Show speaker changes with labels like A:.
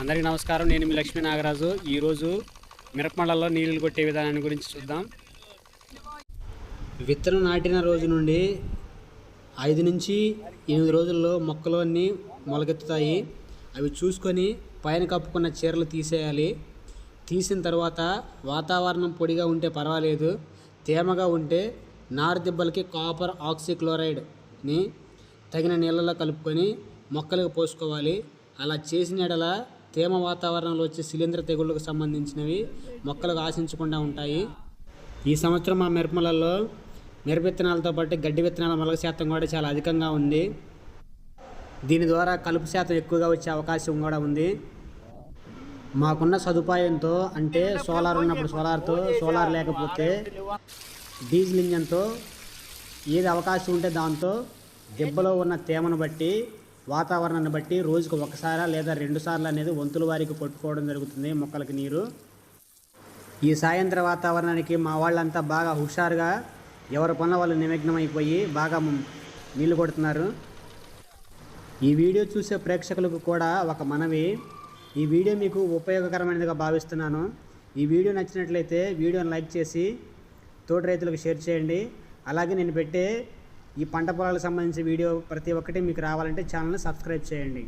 A: అందరికీ నమస్కారం. నేను మీ లక్ష్మీ నాగరాజు. ఈరోజు మిరపమళ్ళలో నీళ్ళు కొట్టే విధానాన్ని గురించి చూద్దాం. విత్తనం నాటిన రోజు నుండి ఐదు నుంచి ఎనిమిది రోజుల్లో మొక్కలు అన్నీ మొలకెత్తుతాయి. అవి చూసుకొని పైన కప్పుకున్న చీరలు తీసేయాలి. తీసిన తర్వాత వాతావరణం పొడిగా ఉంటే పర్వాలేదు. తేమగా ఉంటే నారు దిబ్బలకి కాపర్ ఆక్సిక్లోరైడ్ని తగిన నీళ్ళలో కలుపుకొని మొక్కలకు పోసుకోవాలి. అలా చేసిన ఎడల తేమ వాతావరణంలో వచ్చే శిలీంద్ర తెగుళ్ళకు సంబంధించినవి మొక్కలకు ఆశించకుండా ఉంటాయి. ఈ సంవత్సరం మా మిరపలలో మిరప విత్తనాలతో పాటు గడ్డి విత్తనాల మొలక శాతం కూడా చాలా అధికంగా ఉంది. దీని ద్వారా కలుపు శాతం ఎక్కువగా వచ్చే అవకాశం కూడా ఉంది. మాకున్న సదుపాయంతో అంటే సోలార్ ఉన్నప్పుడు సోలార్తో సోలార్ లేకపోతే డీజిల్ ఇంజన్తో ఏది అవకాశం ఉంటే దాంతో దెబ్బలో ఉన్న తేమను బట్టి వాతావరణాన్ని బట్టి రోజుకు ఒకసారి లేదా రెండు సార్లు అనేది వంతుల వారికి కొట్టుకోవడం జరుగుతుంది మొక్కలకి నీరు. ఈ సాయంత్ర వాతావరణానికి మా వాళ్ళంతా బాగా హుషారుగా ఎవరి పనుల వాళ్ళు నిమగ్నం అయిపోయి బాగా నీళ్ళు కొడుతున్నారు. ఈ వీడియో చూసే ప్రేక్షకులకు కూడా ఒక మనవి. ఈ వీడియో మీకు ఉపయోగకరమైనదిగా భావిస్తున్నాను. ఈ వీడియో నచ్చినట్లయితే వీడియోని లైక్ చేసి తోటి రైతులకు షేర్ చేయండి. అలాగే నేను పెట్టే ఈ పంట పొలాలకు సంబంధించిన వీడియో ప్రతి ఒక్కటి మీకు రావాలంటే ఛానల్ని సబ్స్క్రైబ్ చేయండి.